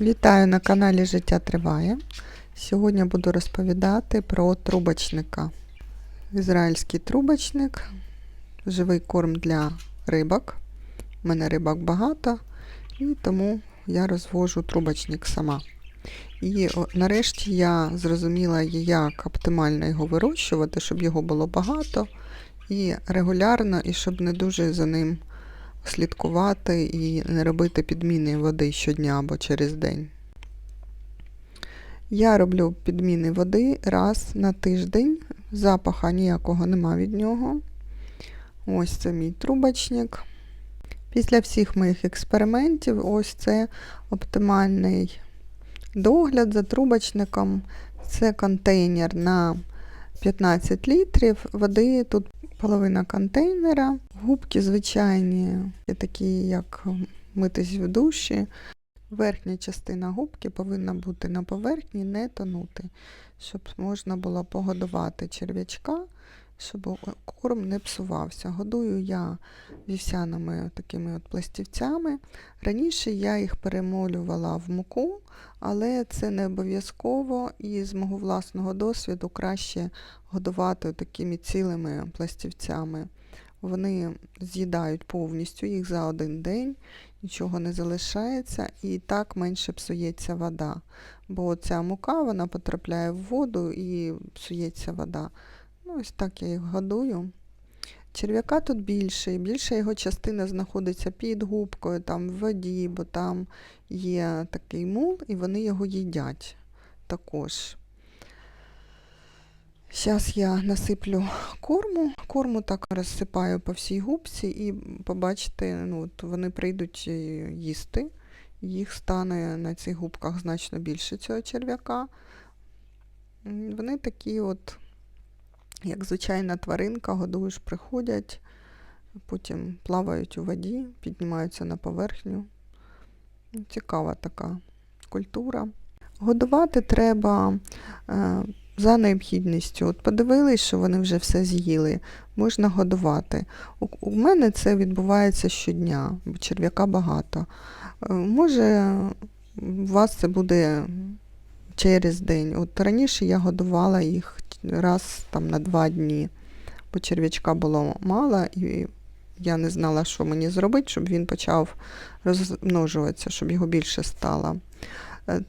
Вітаю на каналі Життя Триває. Сьогодні буду розповідати про трубочника. Ізраїльський трубочник, живий корм для рибок. У мене рибок багато, і тому я розвожу трубочник сама. І нарешті я зрозуміла, як оптимально його вирощувати, щоб його було багато і регулярно, і щоб не дуже за ним слідкувати і не робити підміни води щодня або через день. Я роблю підміни води раз на тиждень. Запаха ніякого нема від нього. Ось це мій трубочник. Після всіх моїх експериментів, ось це оптимальний догляд за трубочником. Це контейнер на 15 літрів води. Тут половина контейнера. Губки звичайні, такі, як митись в душі. Верхня частина губки повинна бути на поверхні, не тонути, щоб можна було погодувати черв'ячка, щоб корм не псувався. Годую я вівсяними такими от пластівцями. Раніше я їх перемолювала в муку, але це не обов'язково і з мого власного досвіду краще годувати такими цілими пластівцями. Вони з'їдають повністю їх за один день, нічого не залишається, і так менше псується вода. Бо ця мука вона потрапляє в воду і псується вода. Ну, Ось так я їх годую. Черв'яка тут більше, і більша його частина знаходиться під губкою, там в воді, бо там є такий мул, і вони його їдять також. Зараз я насиплю корму, корму так розсипаю по всій губці і побачите, ну, от вони прийдуть їсти. Їх стане на цих губках значно більше цього черв'яка. Вони такі от, як звичайна тваринка, годуєш, приходять, потім плавають у воді, піднімаються на поверхню. Цікава така культура. Годувати треба. Е, за необхідністю. От подивились, що вони вже все з'їли, можна годувати. У, мене це відбувається щодня, бо черв'яка багато. Е, Може, у вас це буде через день. От раніше я годувала їх раз там на два дні, бо черв'ячка було мало, і я не знала, що мені зробити, щоб він почав розмножуватися, щоб його більше стало.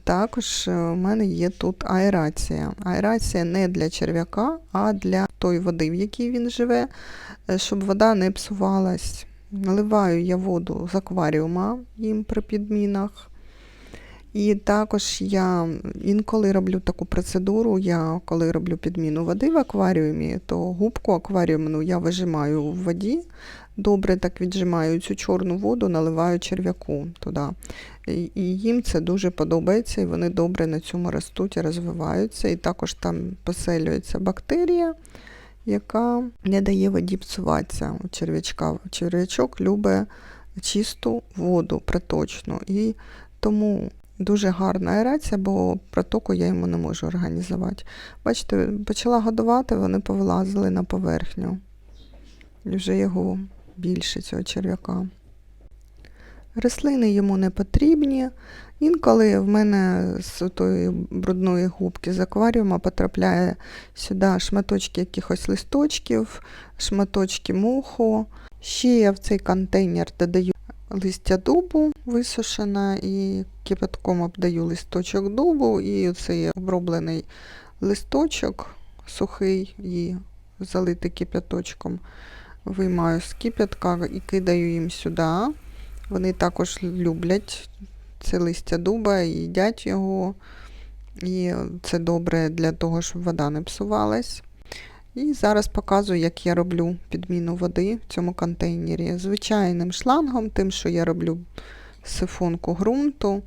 Також у мене є тут аерація. Аерація не для черв'яка, а для тої води, в якій він живе, щоб вода не псувалась. Наливаю я воду з акваріума їм при підмінах. І також я інколи роблю таку процедуру, я коли роблю підміну води в акваріумі, то губку акваріумну я вижимаю в воді, добре так віджимаю цю чорну воду, наливаю черв'яку туди. І їм це дуже подобається, і вони добре на цьому ростуть і розвиваються. І також там поселюється бактерія, яка не дає воді псуватися у черв'ячка. Черв'ячок любить чисту воду проточну. І тому дуже гарна аерація, бо протоку я йому не можу організувати. Бачите, почала годувати, вони повилазили на поверхню. І вже його більше цього черв'яка. Рослини йому не потрібні. Інколи в мене з тої брудної губки з акваріума потрапляє сюди шматочки якихось листочків, шматочки муху. Ще я в цей контейнер додаю листя дубу висушене і кипятком обдаю листочок дубу, і цей оброблений листочок сухий і залитий кипяточком виймаю з кипятка і кидаю їм сюди. Вони також люблять це листя дуба їдять його. І це добре для того, щоб вода не псувалась. І зараз показую, як я роблю підміну води в цьому контейнері. Звичайним шлангом, тим, що я роблю сифонку ґрунту,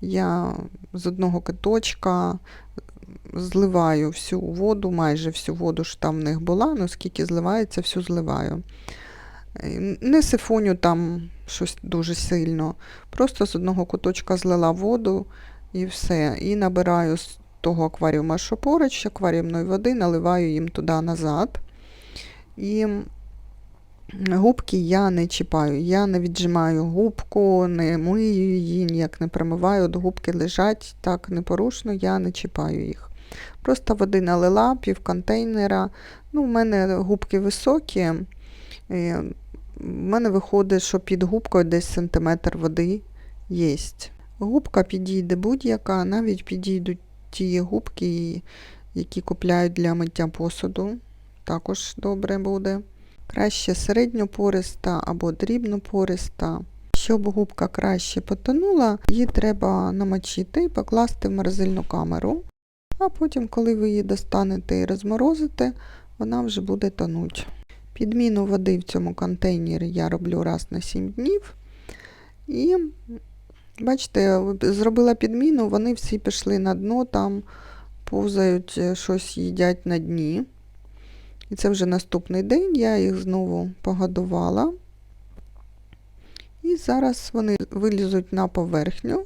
я з одного киточка зливаю всю воду, майже всю воду, що там в них була, ну скільки зливається, всю зливаю. Не сифоню там щось дуже сильно. Просто з одного куточка злила воду і все. І набираю того акваріума, що поруч, акваріумної води, наливаю їм туди назад. І Губки я не чіпаю, я не віджимаю губку, не мию її, ніяк не промиваю. От губки лежать так непорушно, я не чіпаю їх. Просто води налила, пів контейнера. Ну, У мене губки високі. В мене виходить, що під губкою десь сантиметр води є. Губка підійде будь-яка, навіть підійдуть ті губки, які купляють для миття посуду. Також добре буде. Краще середньопориста або дрібнопориста. Щоб губка краще потонула, її треба намочити і покласти в морозильну камеру. А потім, коли ви її достанете і розморозите, вона вже буде тонути. Підміну води в цьому контейнері я роблю раз на 7 днів. І, бачите, зробила підміну, вони всі пішли на дно, там повзають, щось їдять на дні. І це вже наступний день, я їх знову погодувала. І зараз вони вилізуть на поверхню.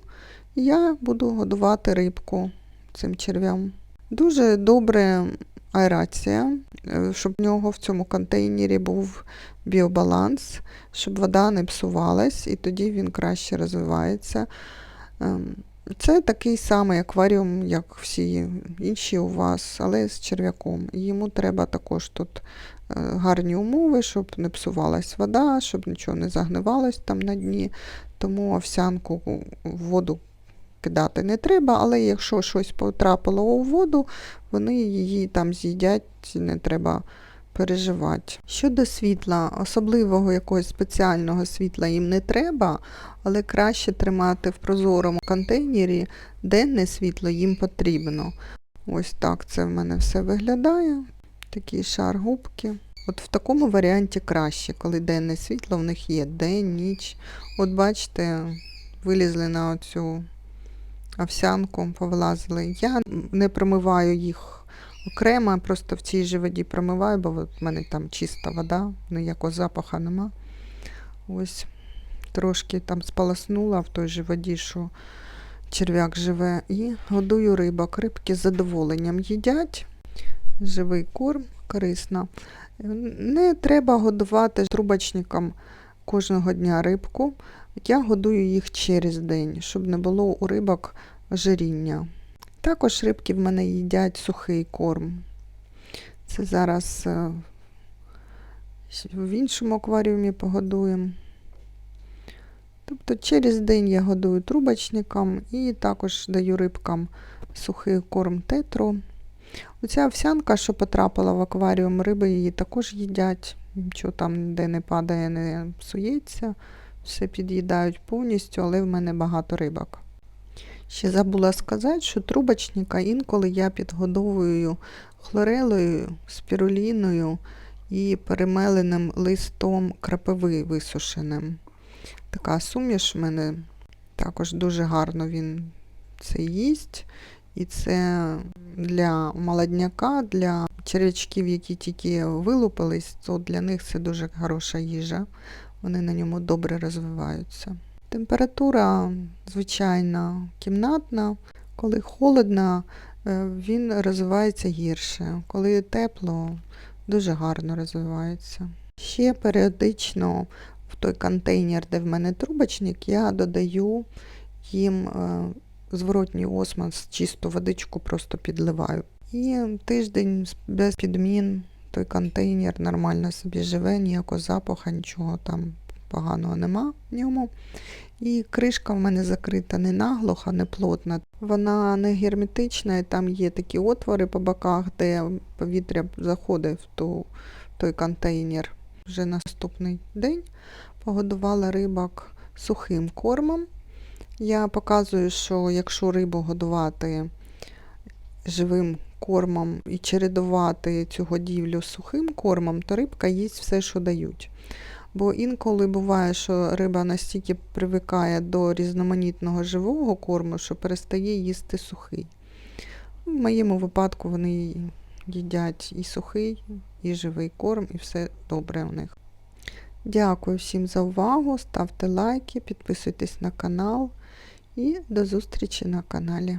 Я буду годувати рибку цим черв'ям. Дуже добре аерація, щоб в нього в цьому контейнері був біобаланс, щоб вода не псувалась, і тоді він краще розвивається. Це такий самий акваріум, як всі інші у вас, але з черв'яком. Йому треба також тут гарні умови, щоб не псувалась вода, щоб нічого не загнивалось там на дні. Тому овсянку в воду кидати не треба, але якщо щось потрапило у воду, вони її там з'їдять, не треба переживати. Щодо світла, особливого якогось спеціального світла їм не треба, але краще тримати в прозорому контейнері, денне світло їм потрібно. Ось так це в мене все виглядає. Такий шар губки. От в такому варіанті краще, коли денне світло в них є день, ніч. От бачите, вилізли на оцю овсянку, повилазили. Я не промиваю їх окремо, просто в цій же воді промиваю, бо в мене там чиста вода, ніякого запаха нема. Ось трошки там спаласнула в той же воді, що черв'як живе, і годую рибок. Рибки з задоволенням їдять. Живий корм, корисно. Не треба годувати трубочникам кожного дня рибку. Я годую їх через день, щоб не було у рибок ожиріння. Також рибки в мене їдять сухий корм. Це зараз е, в іншому акваріумі погодуємо. Тобто через день я годую трубочникам і також даю рибкам сухий корм тетру. Оця овсянка, що потрапила в акваріум, риби її також їдять, нічого там де не падає, не псується, все під'їдають повністю, але в мене багато рибок. Ще забула сказати, що трубочника інколи я підгодовую хлорелою, спіруліною і перемеленим листом крапиви висушеним. Така суміш в мене також дуже гарно він це їсть. І це для молодняка, для черв'ячків, які тільки вилупились, то для них це дуже хороша їжа. Вони на ньому добре розвиваються. Температура, звичайна, кімнатна. Коли холодно, е, він розвивається гірше. Коли тепло, дуже гарно розвивається. Ще періодично в той контейнер, де в мене трубочник, я додаю їм е, зворотній осмос, чисту водичку просто підливаю. І тиждень без підмін той контейнер нормально собі живе, ніякого запаху, нічого там поганого нема в ньому. І кришка в мене закрита не наглухо, не плотна. Вона не герметична, і там є такі отвори по боках, де повітря заходить в, ту, в той контейнер. Вже наступний день погодувала рибок сухим кормом. Я показую, що якщо рибу годувати живим кормом і чередувати цю годівлю сухим кормом, то рибка їсть все, що дають. Бо інколи буває, що риба настільки привикає до різноманітного живого корму, що перестає їсти сухий. В моєму випадку вони їдять і сухий, і живий корм, і все добре у них. Дякую всім за увагу, ставте лайки, підписуйтесь на канал і до зустрічі на каналі.